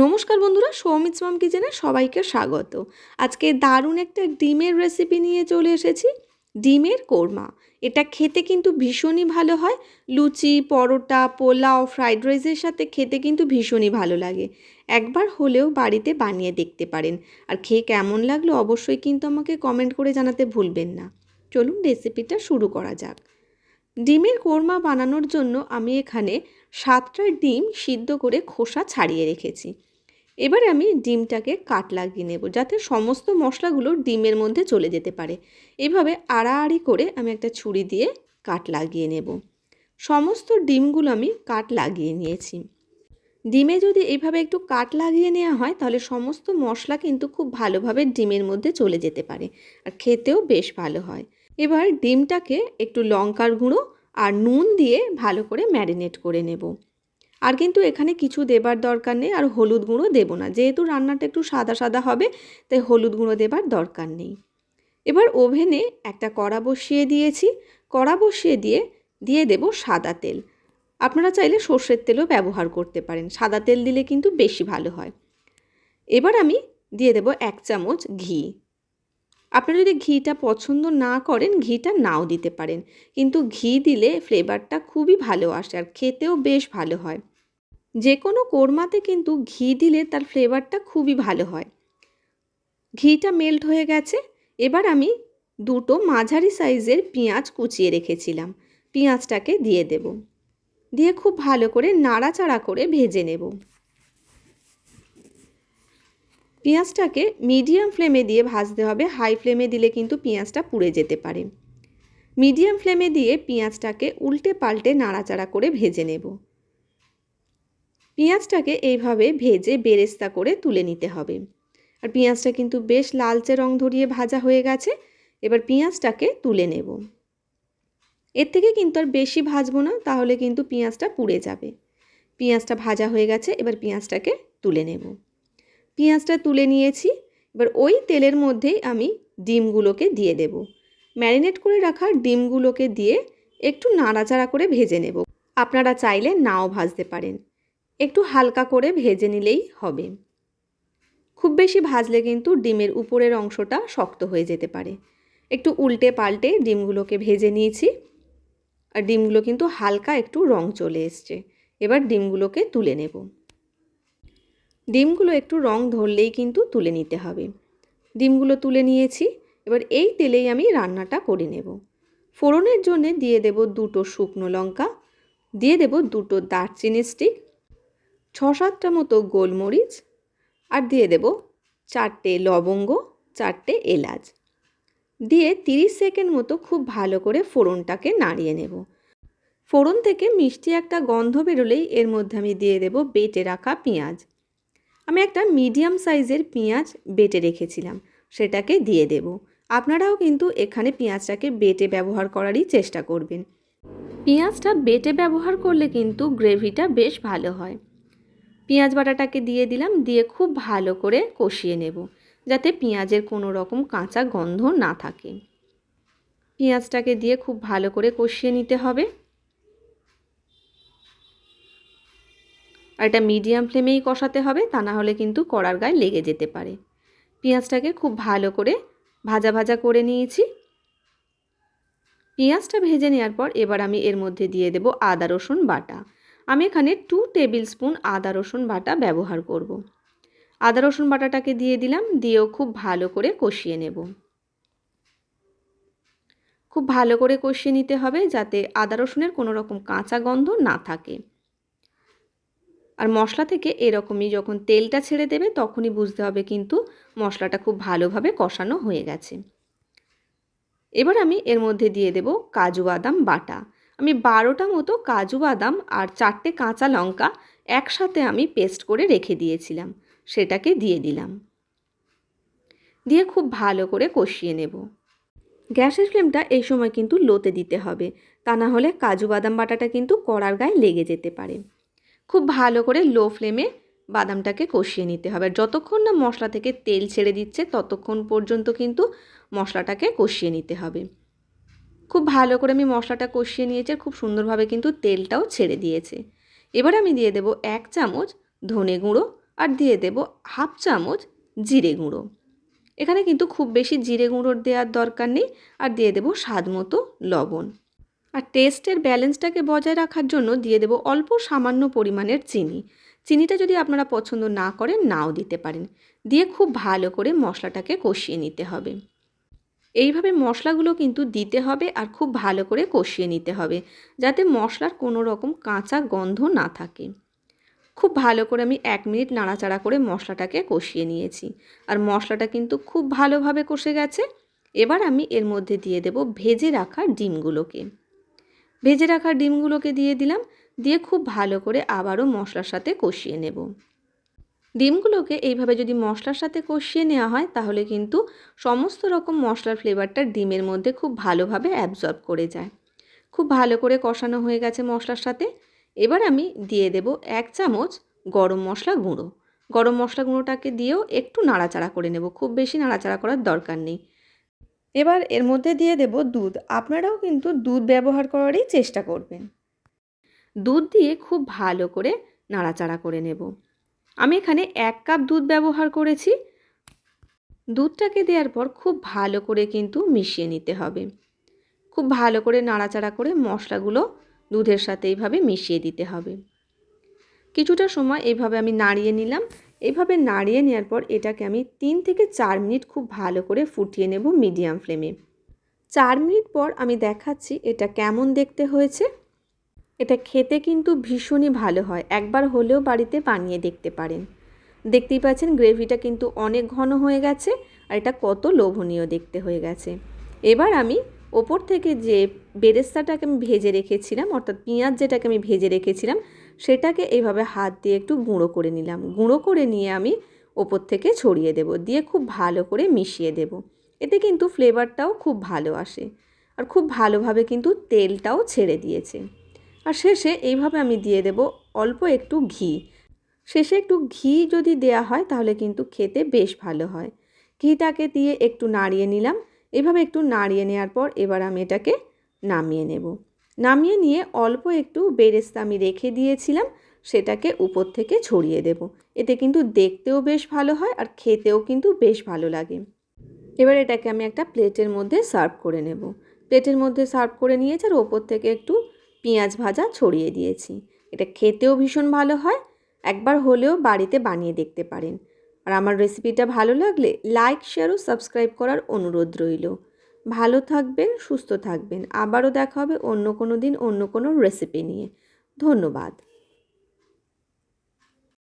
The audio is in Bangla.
নমস্কার বন্ধুরা, সৌমিত মাম কিচেনে সবাইকে স্বাগত। আজকে দারুণ একটা ডিমের রেসিপি নিয়ে চলে এসেছি, ডিমের কোরমা। এটা খেতে কিন্তু ভীষণই ভালো হয়, লুচি, পরোটা, পোলাও ফ্রাইড রাইসের সাথে খেতে কিন্তু ভীষণই ভালো লাগে। একবার হলেও বাড়িতে বানিয়ে দেখতে পারেন। আর খেয়ে কেমন লাগল অবশ্যই কিন্তু আমাকে কমেন্ট করে জানাতে ভুলবেন না। চলুন রেসিপিটা শুরু করা যাক। ডিমের কোরমা বানানোর জন্য আমি এখানে সাতটা ডিম সিদ্ধ করে খোসা ছাড়িয়ে রেখেছি। এবারে আমি ডিমটাকে কাট লাগিয়ে নেব যাতে সমস্ত মশলাগুলো ডিমের মধ্যে চলে যেতে পারে। এভাবে আড়াআড়ি করে আমি একটা ছুরি দিয়ে কাট লাগিয়ে নেব। সমস্ত ডিমগুলো আমি কাট লাগিয়ে নিয়েছি। ডিমে যদি এইভাবে একটু কাট লাগিয়ে নেওয়া হয়, তাহলে সমস্ত মশলা কিন্তু খুব ভালোভাবে ডিমের মধ্যে চলে যেতে পারে আর খেতেও বেশ ভালো হয়। এবার ডিমটাকে একটু লঙ্কার গুঁড়ো আর নুন দিয়ে ভালো করে ম্যারিনেট করে নেব। আর কিন্তু এখানে কিছু দেবার দরকার নেই আর হলুদ গুঁড়ো দেবো না। যেহেতু রান্নাটা একটু সাদা সাদা হবে, তাই হলুদ গুঁড়ো দেবার দরকার নেই। এবার ওভেনে একটা কড়া বসিয়ে দিয়েছি। কড়া বসিয়ে দিয়ে দিয়ে দেব সাদা তেল। আপনারা চাইলে সর্ষের তেলও ব্যবহার করতে পারেন। সাদা তেল দিলে কিন্তু বেশি ভালো হয়। এবার আমি দিয়ে দেব এক চামচ ঘি। আপনারা যদি ঘিটা পছন্দ না করেন, ঘিটা নাও দিতে পারেন। কিন্তু ঘি দিলে ফ্লেভারটা খুবই ভালো আসে আর খেতেও বেশ ভালো হয়। যে কোনো কোরমাতে কিন্তু ঘি দিলে তার ফ্লেভারটা খুবই ভালো হয়। ঘিটা মেল্ট হয়ে গেছে। এবার আমি দুটো মাঝারি সাইজের পেঁয়াজ কুচিয়ে রেখেছিলাম। পেঁয়াজটাকে দিয়ে দেব। দিয়ে খুব ভালো করে নাড়াচাড়া করে ভেজে নেব। পেঁয়াজটাকে মিডিয়াম ফ্লেমে দিয়ে ভাজতে হবে। হাই ফ্লেমে দিলে কিন্তু পেঁয়াজটা পুড়ে যেতে পারে। মিডিয়াম ফ্লেমে দিয়ে পেঁয়াজটাকে উল্টে পাল্টে নাড়াচাড়া করে ভেজে নেব। পেঁয়াজটাকে এইভাবে ভেজে বেরেস্তা করে তুলে নিতে হবে। আর পেঁয়াজটা কিন্তু বেশ লালচে রং ধরিয়ে ভাজা হয়ে গেছে, এবার পেঁয়াজটাকে তুলে নেব। এর থেকে কিন্তু আর বেশি ভাজবো না, তাহলে কিন্তু পেঁয়াজটা পুড়ে যাবে। পেঁয়াজটা ভাজা হয়ে গেছে, এবার পেঁয়াজটাকে তুলে নেব। পেঁয়াজটা তুলে নিয়েছি, এবার ওই তেলের মধ্যেই আমি ডিমগুলোকে দিয়ে দেব। ম্যারিনেট করে রাখা ডিমগুলোকে দিয়ে একটু নাড়াচাড়া করে ভেজে নেব। আপনারা চাইলে নাও ভাজতে পারেন। একটু হালকা করে ভেজে নিলেই হবে। খুব বেশি ভাজলে কিন্তু ডিমের উপরের অংশটা শক্ত হয়ে যেতে পারে। একটু উল্টে পাল্টে ডিমগুলোকে ভেজে নিয়েছি। আর ডিমগুলো কিন্তু হালকা একটু রং চলে এসছে। এবার ডিমগুলোকে তুলে নেব। ডিমগুলো একটু রং ধরলেই কিন্তু তুলে নিতে হবে। ডিমগুলো তুলে নিয়েছি। এবার এই তেলেই আমি রান্নাটা করে নেব। ফোড়নের জন্য দিয়ে দেব দুটো শুকনো লঙ্কা। দিয়ে দেব দুটো দারচিনি স্টিক ছ সাতটা মতো গোলমরিচ আর দিয়ে দেব চারটে লবঙ্গ, চারটে এলাচ। দিয়ে তিরিশ সেকেন্ড মতো খুব ভালো করে ফোড়নটাকে নাড়িয়ে নেব। ফোড়ন থেকে মিষ্টি একটা গন্ধ বেরোলেই এর মধ্যে আমি দিয়ে দেব বেটে রাখা পেঁয়াজ। আমি একটা মিডিয়াম সাইজের পেঁয়াজ বেটে রেখেছিলাম, সেটাকে দিয়ে দেব। আপনারাও কিন্তু এখানে পেঁয়াজটাকে বেটে ব্যবহার করারই চেষ্টা করবেন। পেঁয়াজটা বেটে ব্যবহার করলে কিন্তু গ্রেভিটা বেশ ভালো হয়। পেঁয়াজ বাটাটাকে দিয়ে দিলাম, দিয়ে খুব ভালো করে কষিয়ে নেব, যাতে পেঁয়াজের কোনো রকম কাঁচা গন্ধ না থাকে। পেঁয়াজটাকে দিয়ে খুব ভালো করে কষিয়ে নিতে হবে। আর এটা মিডিয়াম ফ্লেমেই কষাতে হবে, তা না হলে কিন্তু কড়ার গায়ে লেগে যেতে পারে। পেঁয়াজটাকে খুব ভালো করে ভাজা ভাজা করে নিয়েছি। পেঁয়াজটা ভেজে নেওয়ার পর এবার আমি এর মধ্যে দিয়ে দেব আদা রসুন বাটা। আমি এখানে টু টেবিল স্পুন আদা, রসুন বাটা ব্যবহার করব। আদা, রসুন বাটাটাকে দিয়ে দিলাম, দিয়েও খুব ভালো করে কষিয়ে নেব। খুব ভালো করে কষিয়ে নিতে হবে যাতে আদা, রসুনের কোনো রকম কাঁচা গন্ধ না থাকে। আর মশলা থেকে এরকমই যখন তেলটা ছেড়ে দেবে তখনই বুঝতে হবে কিন্তু মশলাটা খুব ভালোভাবে কষানো হয়ে গেছে। এবার আমি এর মধ্যে দিয়ে দেব কাজু বাদাম বাটা। আমি বারোটা মতো কাজু বাদাম আর চারটে কাঁচা লঙ্কা একসাথে আমি পেস্ট করে রেখে দিয়েছিলাম। সেটাকে দিয়ে দিলাম। দিয়ে খুব ভালো করে কষিয়ে নেব। গ্যাসের ফ্লেমটা এই সময় কিন্তু লোতে দিতে হবে। তা না হলে কাজু বাদাম বাটাটা কিন্তু কড়ার গায়ে লেগে যেতে পারে। খুব ভালো করে লো ফ্লেমে বাদামটাকে কষিয়ে নিতে হবে। যতক্ষণ না মশলা থেকে তেল ছেড়ে দিচ্ছে, ততক্ষণ পর্যন্ত কিন্তু মশলাটাকে কষিয়ে নিতে হবে। খুব ভালো করে আমি মশলাটা কষিয়ে নিয়েছি খুব সুন্দরভাবে কিন্তু তেলটাও ছেড়ে দিয়েছে। এবার আমি দিয়ে দেব এক চামচ ধনে গুঁড়ো আর দিয়ে দেব হাফ চামচ জিরে গুঁড়ো। এখানে কিন্তু খুব বেশি জিরে গুঁড়োর দেওয়ার দরকার নেই আর দিয়ে দেব স্বাদ মতো লবণ। আর টেস্টের ব্যালেন্সটাকে বজায় রাখার জন্য দিয়ে দেব অল্প সামান্য পরিমাণের চিনি। চিনিটা যদি আপনারা পছন্দ না করেন, নাও দিতে পারেন। দিয়ে খুব ভালো করে মশলাটাকে কষিয়ে নিতে হবে। এইভাবে মশলাগুলো কিন্তু দিতে হবে আর খুব ভালো করে কষিয়ে নিতে হবে, যাতে মশলার কোনো রকম কাঁচা গন্ধ না থাকে। খুব ভালো করে আমি এক মিনিট নাড়াচাড়া করে মশলাটাকে কষিয়ে নিয়েছি আর মশলাটা কিন্তু খুব ভালোভাবে কষে গেছে। এবার আমি এর মধ্যে দিয়ে দেব ভেজে রাখা ডিমগুলোকে। ভেজে রাখা ডিমগুলোকে দিয়ে দিলাম, দিয়ে খুব ভালো করে আবারও মশলার সাথে কষিয়ে নেব। ডিমগুলোকে এইভাবে যদি মশলার সাথে কষিয়ে নেওয়া হয়, তাহলে কিন্তু সমস্ত রকম মশলার ফ্লেভারটা ডিমের মধ্যে খুব ভালোভাবে অ্যাবজর্ব করে যায়। খুব ভালো করে কষানো হয়ে গেছে মশলার সাথে। এবার আমি দিয়ে দেব এক চামচ গরম মশলা গুঁড়ো। গরম মশলা গুঁড়োটাকে দিয়েও একটু নাড়াচাড়া করে নেব, খুব বেশি নাড়াচাড়া করার দরকার নেই। এবার এর মধ্যে দিয়ে দেব দুধ। আপনারাও কিন্তু দুধ ব্যবহার করারই চেষ্টা করবেন। দুধ দিয়ে খুব ভালো করে নাড়াচাড়া করে নেব। আমি এখানে এক কাপ দুধ ব্যবহার করেছি। দুধটাকে দেওয়ার পর খুব ভালো করে কিন্তু মিশিয়ে নিতে হবে। খুব ভালো করে নাড়াচাড়া করে মশলাগুলো দুধের সাথে এইভাবে মিশিয়ে দিতে হবে। কিছুটা সময় এইভাবে আমি নাড়িয়ে নিলাম। এইভাবে নাড়িয়ে নেওয়ার পর এটাকে আমি তিন থেকে চার মিনিট খুব ভালো করে ফুটিয়ে নেব মিডিয়াম ফ্লেমে। চার মিনিট পর আমি দেখাচ্ছি এটা কেমন দেখতে হয়েছে। এটা খেতে কিন্তু ভীষণই ভালো হয়। একবার হলেও বাড়িতে বানিয়ে দেখতে পারেন। দেখতেই পাচ্ছেন গ্রেভিটা কিন্তু অনেক ঘন হয়ে গেছে আর এটা কত লোভনীয় দেখতে হয়ে গেছে। এবার আমি ওপর থেকে যে বেরেস্তাটাকে আমি ভেজে রেখেছিলাম, অর্থাৎ পেঁয়াজ যেটাকে আমি ভেজে রেখেছিলাম, সেটাকে এইভাবে হাত দিয়ে একটু গুঁড়ো করে নিলাম। গুঁড়ো করে নিয়ে আমি ওপর থেকে ছড়িয়ে দেব, দিয়ে খুব ভালো করে মিশিয়ে দেব। এতে কিন্তু ফ্লেভারটাও খুব ভালো আসে। আর খুব ভালোভাবে কিন্তু তেলটাও ছেড়ে দিয়েছে। আর শেষে এইভাবে আমি দিয়ে দেব অল্প একটু ঘি। শেষে একটু ঘি যদি দেয়া হয় তাহলে কিন্তু খেতে বেশ ভালো হয়। ঘিটাকে দিয়ে একটু নাড়িয়ে নিলাম। এভাবে একটু নাড়িয়ে নেওয়ার পর এবার আমি এটাকে নামিয়ে নেব। নামিয়ে নিয়ে অল্প একটু বেরেস্তা আমি রেখে দিয়েছিলাম, সেটাকে উপর থেকে ছড়িয়ে দেব। এতে কিন্তু দেখতেও বেশ ভালো হয় আর খেতেও কিন্তু বেশ ভালো লাগে। এবার এটাকে আমি একটা প্লেটের মধ্যে সার্ভ করে নেব। প্লেটের মধ্যে সার্ভ করে নিয়েছি আর ওপর থেকে একটু পেঁয়াজ ভাজা ছড়িয়ে দিয়েছি। এটা খেতেও ভীষণ ভালো হয়। একবার হলেও বাড়িতে বানিয়ে দেখতে পারেন। আর আমার রেসিপিটা ভালো লাগলে লাইক, শেয়ার ও সাবস্ক্রাইব করার অনুরোধ রইল। ভালো থাকবেন, সুস্থ থাকবেন। আবারও দেখা হবে অন্য কোনো দিন অন্য কোনো রেসিপি নিয়ে। ধন্যবাদ।